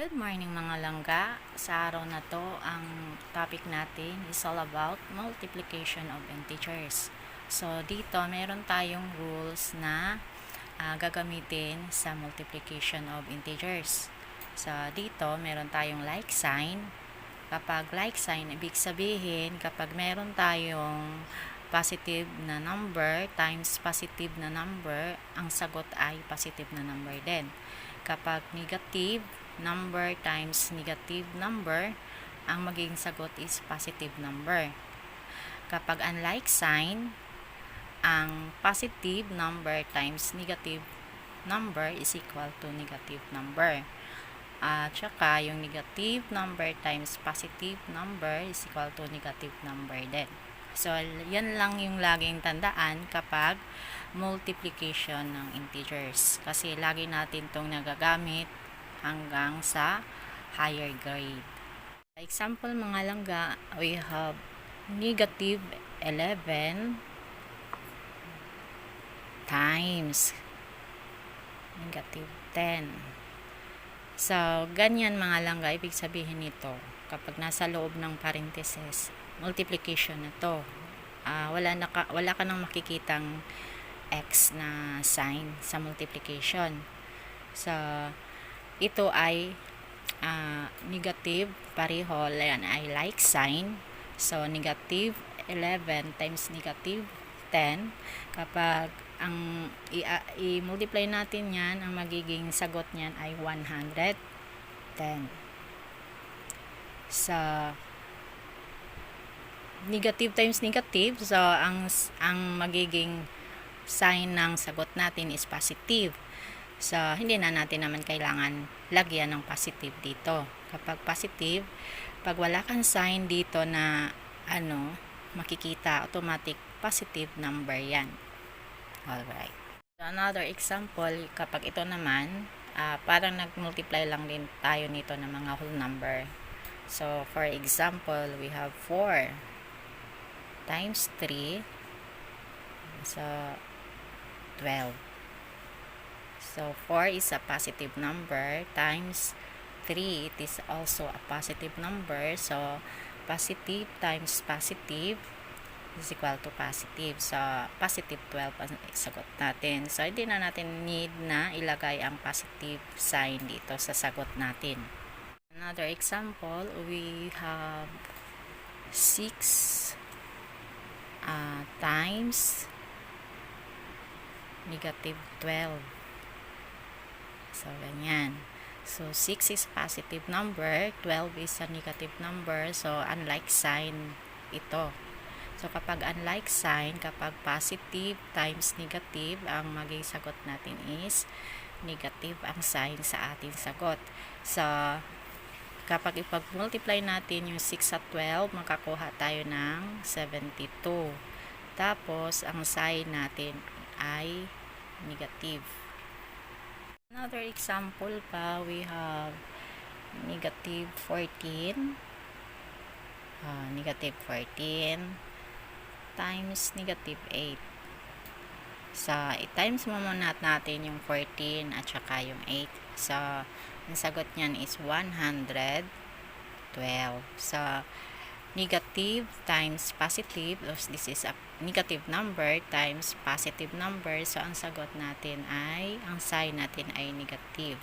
Good morning mga langga. Sa araw na to, ang topic natin is all about multiplication of integers. So, dito meron tayong rules na ah, gagamitin sa multiplication of integers. So, dito meron tayong like sign. Kapag like sign, ibig sabihin kapag meron tayong positive na number times positive na number, ang sagot ay positive na number din. Kapag negative number times negative number, ang magiging sagot is positive number. Kapag unlike sign, ang positive number times negative number is equal to negative number. At saka yung negative number times positive number is equal to negative number din. So, yan lang yung laging tandaan kapag multiplication ng integers. Kasi lagi natin itong nagagamit hanggang sa higher grade. Example mga langga, we have negative 11 times negative 10. So, ganyan mga langga, ibig sabihin nito, kapag nasa loob ng parenthesis, multiplication na to. Ah, wala, na ka, wala ka nang makikitang x na sign sa multiplication. So, ito ay ah, negative, pareho, yan ay like sign. So, negative 11 times negative 10. Kapag ang i-multiply natin yan, ang magiging sagot niyan ay 110. So, negative times negative, so ang ang magiging sign ng sagot natin is positive. So, hindi na natin naman kailangan lagyan ng positive dito. Kapag positive, pag wala kang sign dito na ano, makikita automatic positive number yan. Alright. So, another example, kapag ito naman, ah, parang nag-multiply lang din tayo nito ng mga whole number. So, for example, we have 4 times 3. So, 12. So, 4 is a positive number times 3. It is also a positive number. So, positive times positive is equal to positive. So, positive 12 ang sagot natin. So, hindi na natin need na ilagay ang positive sign dito sa sagot natin. Another example, we have 6 uh, times negative 12. So, ganyan. So, 6 is positive number, 12 is a negative number. So, unlike sign ito. So, kapag unlike sign, kapag positive times negative, ang maging sagot natin is negative ang sign sa ating sagot. So, kapag ipag-multiply natin yung 6 at 12, makakuha tayo ng 72. Tapos, ang sign natin ay negative. Another example pa, we have negative 14. Ah, negative 14 times negative 8. So, i-times mo muna natin yung 14 at saka yung 8. So, ang sagot niyan is 112. So, negative times positive, this is a negative number times positive number. So, ang sagot natin ay, ang sign natin ay negative.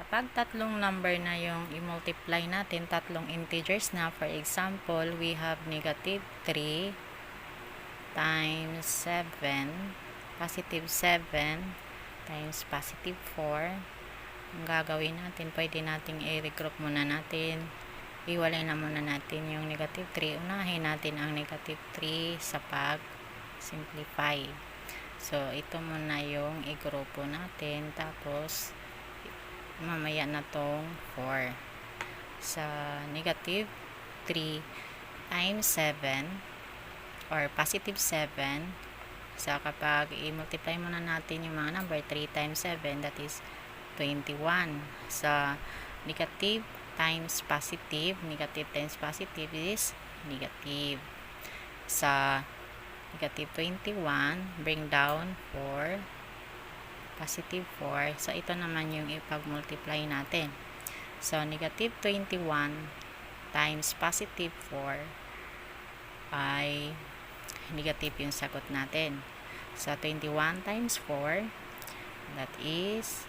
Kapag tatlong number na yung i-multiply natin, tatlong integers na, for example, we have negative 3 times 7, positive 7 times positive 4. Ang gagawin natin, pwede nating i-regroup muna natin. Iwalay na muna natin yung negative 3. Unahin natin ang negative 3 sa pag-simplify. So, ito muna yung i-grupo natin. Tapos, mamaya na tong 4. Sa negative 3 times 7 or positive 7 so kapag i-multiply muna natin yung mga number 3 times 7 that is 21 so negative times positive negative times positive is negative sa negative 21 bring down 4 positive 4 so ito naman yung ipag-multiply natin So, negative 21 times positive 4 ay negative yung sagot natin. So, 21 times 4, that is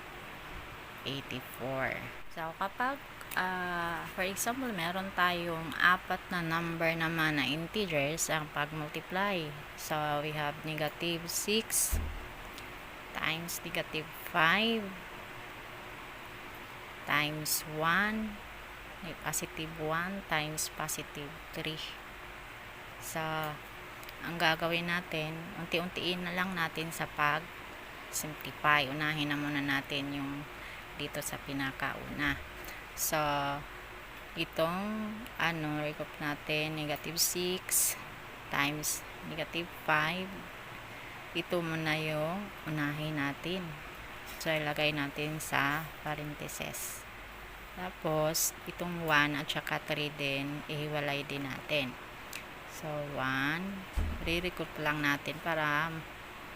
84. So, kapag, ah, for example, meron tayong apat na number naman na integers ang pag-multiply. So, we have negative 6 times negative 5 times 1 may positive 1 times positive 3. So, ang gagawin natin, unti-untiin na lang natin sa pag simplify. Unahin na muna natin yung dito sa pinakauna. So, itong ano, recop natin, negative 6 times negative 5. Ito muna yung unahin natin. So, ilagay natin sa parentheses. Tapos, itong 1 at saka 3 din, ihiwalay din natin. So, 1, re-recruit lang natin para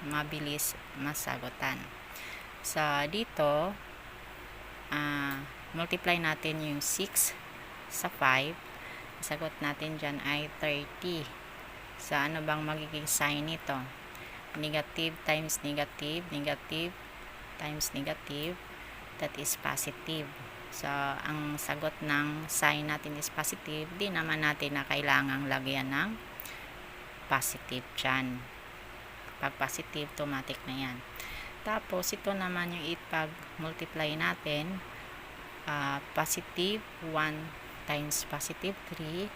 mabilis masagutan. So, dito, ah, multiply natin yung 6 sa 5. Sagot natin dyan ay 30. So, ano bang magiging sign nito? Negative times negative, negative times negative, that is positive. So, ang sagot ng sign natin is positive, di naman natin na kailangang lagyan ng positive dyan. Pag positive, automatic na yan. Tapos, ito naman yung ipag-multiply natin. ah, positive 1 times positive 3,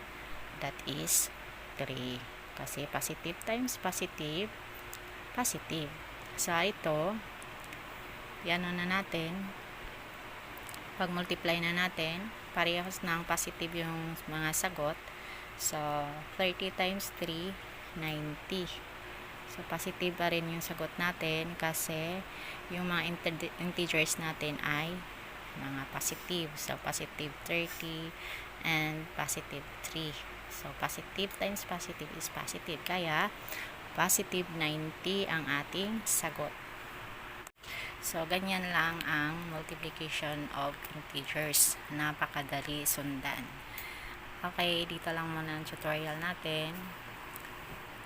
that is 3. Kasi positive times positive, positive. So, ito, yan na natin, pag multiply na natin parehas ng positive yung mga sagot so 30 times 3 90 so positive pa rin yung sagot natin kasi yung mga inte- integers natin ay mga positive so positive 30 and positive 3 so positive times positive is positive kaya positive 90 ang ating sagot So, ganyan lang ang multiplication of integers. Napakadali sundan. Okay, dito lang muna ang tutorial natin.